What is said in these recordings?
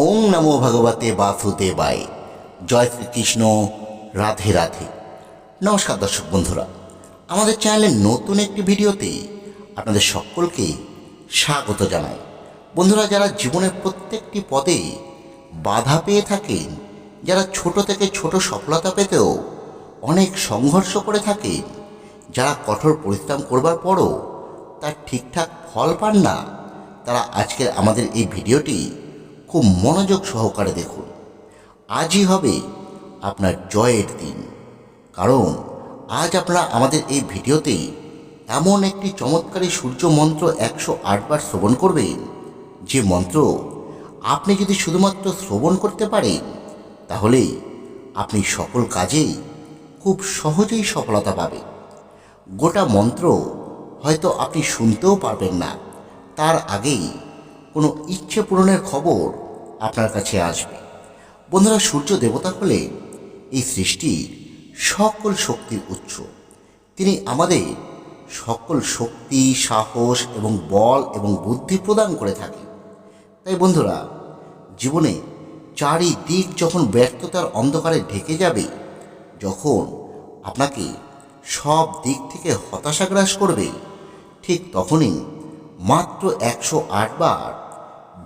ওং নমো ভগবতে বাসুদেবায়। জয় শ্রীকৃষ্ণ। রাধে রাধে। নমস্কার দর্শক বন্ধুরা, আমাদের চ্যানেলের নতুন একটি ভিডিওতে আপনাদের সকলকে স্বাগত জানাই। বন্ধুরা, যারা জীবনের প্রত্যেকটি পদে বাধা পেয়ে থাকেন, যারা ছোট থেকে ছোট সফলতা পেতেও অনেক সংঘর্ষ করে থাকেন, যারা কঠোর পরিশ্রম করবার পরও তার ঠিকঠাক ফল পান না, তারা আজকের আমাদের এই ভিডিওটি খুব মনোযোগ সহকারে দেখুন। আজই হবে আপনার জয়ের দিন। কারণ আজ আপনারা আমাদের এই ভিডিওতে এমন একটি চমৎকারী সূর্য মন্ত্র একশো আটবার শ্রবণ করবেন। যে মন্ত্র আপনি যদি শুধুমাত্র শ্রবণ করতে পারেন, তাহলে আপনি সকল কাজেই খুব সহজেই সফলতা পাবেন। গোটা মন্ত্র হয়তো আপনি শুনতেও পারবেন না। তার আগেই কোনো ইচ্ছে পূরণের খবর আপনার কাছে আসবে। বন্ধুরা, সূর্য দেবতা হলে এই সৃষ্টির সকল শক্তির উৎস। তিনি আমাদের সকল শক্তি, সাহস এবং বল এবং বুদ্ধি প্রদান করে থাকেন। তাই বন্ধুরা, জীবনে চারিদিক যখন ব্যর্থতার অন্ধকারে ঢেকে যাবে, যখন আপনাকে সব দিক থেকে হতাশা গ্রাস করবে, ঠিক তখনই মাত্র একশো বার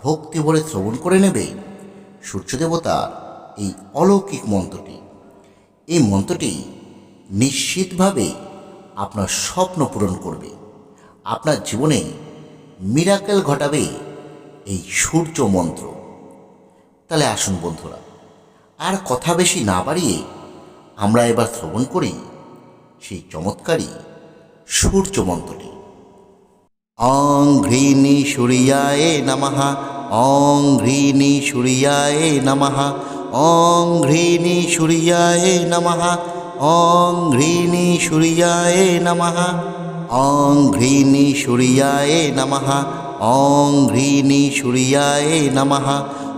ভক্তি ভরে শ্রবণ করে নেবে সূর্যদেবতার এই অলৌকিক মন্ত্রটি। এই মন্ত্রটি নিশ্চিতভাবে আপনার স্বপ্ন পূরণ করবে। আপনার জীবনে মিরাকেল ঘটাবে এই সূর্য মন্ত্র। তাহলে আসুন বন্ধুরা, আর কথা বেশি না বাড়িয়ে আমরা এবার শ্রবণ করি সেই চমৎকারী সূর্য মন্ত্রটি। অং ঘৃণী সূর্যায় নমঃ, অং ঘৃণী সূর্যায় নমঃ, অং ঘৃণী সূর্যায় নমঃ, অং ঘৃণী সূর্যায় নমঃ, অং ঘৃণী সূর্যায় নমঃ, অং ঘৃণী সূর্যায় নমঃ,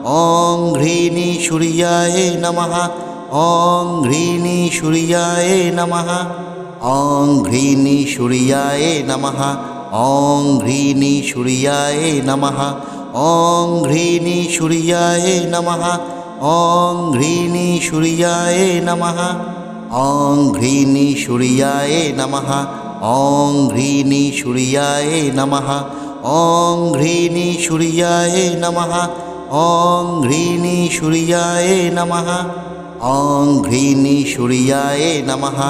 অং ঘৃণী সূর্যায় নমঃ, অং ঘৃণী সূর্যায় নমঃ, অং ঘৃণী সূর্যায় নমঃ অং ঘৃণী সূর্যায় নমঃ। অং ঘৃণী সূর্যায় নমঃ। অং ঘৃণী সূর্যায় নমঃ। অং ঘৃণী সূর্যায় নমঃ। অং ঘৃণী সূর্যায় নমঃ। অং ঘৃণী সূর্যায় নমঃ। অং ঘৃণী সূর্যায় নমঃ। অং ঘৃণী সূর্যায় নমঃ।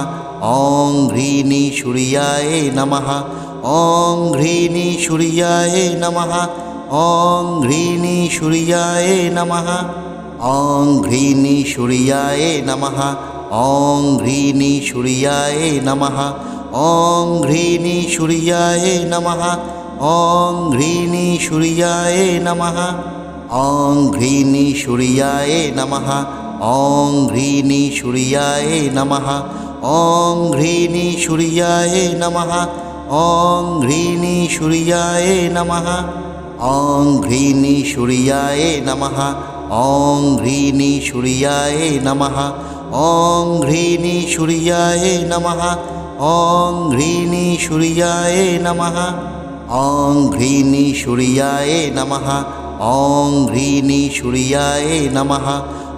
অং ঘৃণী সূর্যায় নমঃ। অং ঘৃণী সূর্যায় নমঃ অং ঘৃণী সূর্যায় নমঃ অং ঘৃণী সূর্যায় নমঃ অং ঘৃণী সূর্যায় নমঃ অং ঘৃণী সূর্যায় নমঃ অং ঘৃণী সূর্যায় নমঃ অং ঘৃণী সূর্যায় নমঃ অং ঘৃণী সূর্যায় নমঃ অং ঘৃণী সূর্যায় নমঃ অং ঘৃণী সূর্যায় নমঃ। অং ঘৃণী সূর্যায় নমঃ। অং ঘৃণী সূর্যায় নমঃ। অং ঘৃণী সূর্যায় নমঃ। অং ঘৃণী সূর্যায় নমঃ। অং ঘৃণী সূর্যায় নমঃ। অং ঘৃণী সূর্যায় নমঃ।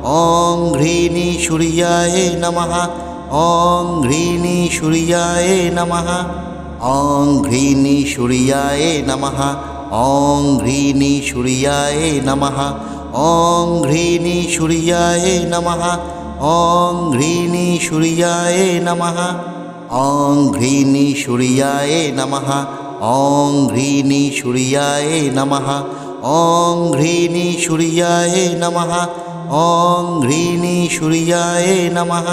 অং ঘৃণী সূর্যায় নমঃ। অং ঘৃণী সূর্যায় নমঃ। অং ঘৃণী সূর্যায় নমঃ। অং ঘৃণী সূর্যায় নমঃ। অং ঘৃণী সূর্যায় নমঃ। অং ঘৃণী সূর্যায় নমঃ। অং ঘৃণী সূর্যায় নমঃ। অং ঘৃণী সূর্যায় নমঃ। অং ঘৃণী সূর্যায় নমঃ। অং ঘৃণী সূর্যায় নমঃ।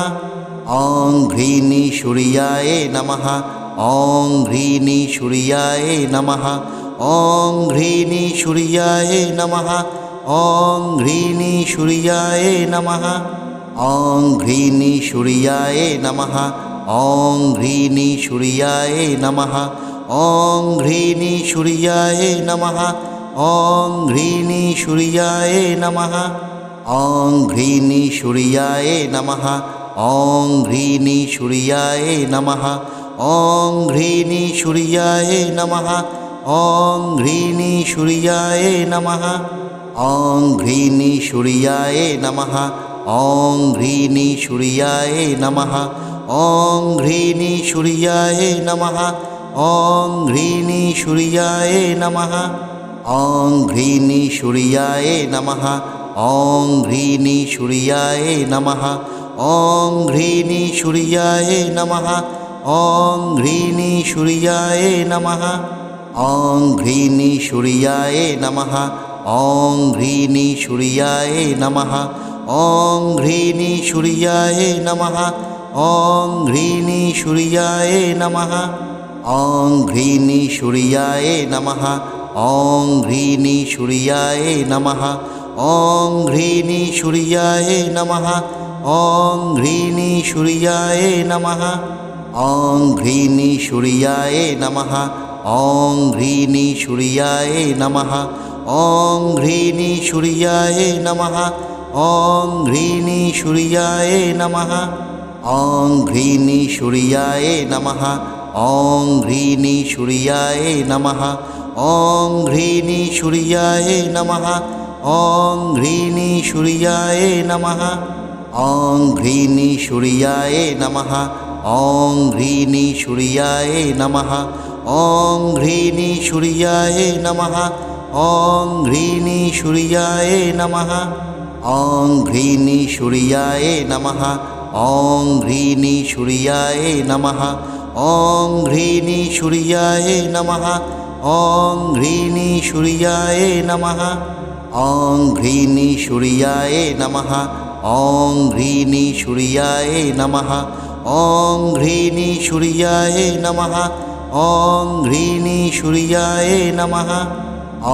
অং ঘৃণী সূর্যায় নমঃ। অং ঘৃণী সূর্যায় নমঃ। অং ঘৃণী সূর্যায় নমঃ। অং ঘৃণী সূর্যায় নমঃ। অং ঘৃণী সূর্যায় নমঃ। অং ঘৃণী সূর্যায় নমঃ। অং ঘৃণী সূর্যায় নমঃ। অং ঘৃণী সূর্যায় নমঃ। অং ঘৃণী সূর্যায় নমঃ। অং ঘৃণী সূর্যায় নমঃ। অং ঘৃণী সূর্যায় নমঃ অং ঘৃণী সূর্যায় নমঃ অং ঘ্রিণী সূর্যায় নমঃ অং ঘ্রিণী সূর্যায় নমঃ অং ঘ্রিণী সূর্যায় নমঃ অং ঘ্রিণী সূর্যায় নমঃ অং ঘ্রিণী সূর্যায় নমঃ অং ঘ্রিণী সূর্যায় নমঃ অং ঘ্রিণী সূর্যায় নমঃ অং ঘ্রিণী সূর্যায় নমঃ। অং ঘ্রিণী সূর্যায় নমঃ। অং ঘ্রিণী সূর্যায় নমঃ। অং ঘ্রিণী সূর্যায় নমঃ। অং ঘ্রিণী সূর্যায় নমঃ। অং ঘ্রিণী সূর্যায় নমঃ। অং ঘ্রিণী সূর্যায় নমঃ। অং ঘ্রিণী সূর্যায় নমঃ। অং ঘ্রিণী সূর্যায় নমঃ। অং ঘ্রিণী সূর্যায় নমঃ, অং ঘ্রিণী সূর্যায় নমঃ, অং ঘ্রিণী সূর্যায় নমঃ, অং ঘ্রিণী সূর্যায় নমঃ, অং ঘ্রিণী সূর্যায় নমঃ, অং ঘ্রিণী সূর্যায় নমঃ, অং ঘ্রিণী সূর্যায় নমঃ, অং ঘ্রিণী সূর্যায় নমঃ, অং ঘ্রিণী সূর্যায় নমঃ অং ঘ্রিণী সূর্যায় নমঃ। অং ঘ্রিণী সূর্যায় নমঃ। অং ঘ্রিণী সূর্যায় নমঃ। অং ঘ্রিণী সূর্যায় নমঃ। অং ঘ্রিণী সূর্যায় নমঃ। অং ঘ্রিণী সূর্যায় নমঃ। অং ঘ্রিণী সূর্যায় নমঃ। অং ঘ্রিণী সূর্যায় নমঃ। অং ঘ্রিণী সূর্যায় নমঃ। অং ঘ্রিণী সূর্যায় নমঃ অং ঘ্রিণী সূর্যায় নমঃ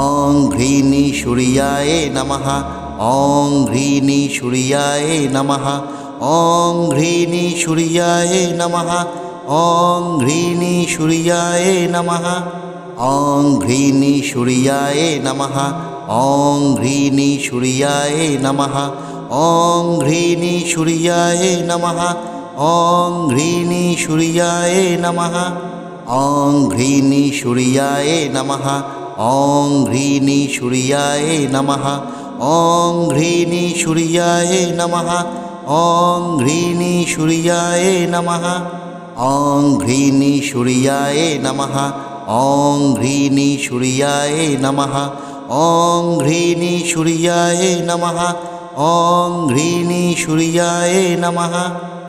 অং ঘ্রিণী সূর্যায় নমঃ অং ঘ্রিণী সূর্যায় নমঃ অং ঘ্রিণী সূর্যায় নমঃ অং ঘ্রিণী সূর্যায় নমঃ অং ঘ্রিণী সূর্যায় নমঃ অং ঘ্রিণী সূর্যায় নমঃ অং ঘ্রিণী সূর্যায় নমঃ অং ঘ্রিণী সূর্যায় নমঃ। অং ঘ্রিণী সূর্যায় নমঃ। অং ঘ্রিণী সূর্যায় নমঃ। অং ঘ্রিণী সূর্যায় নমঃ। অং ঘ্রিণী সূর্যায় নমঃ। অং ঘ্রিণী সূর্যায় নমঃ। অং ঘ্রিণী সূর্যায় নমঃ। অং ঘ্রিণী সূর্যায় নমঃ। অং ঘ্রিণী সূর্যায় নমঃ।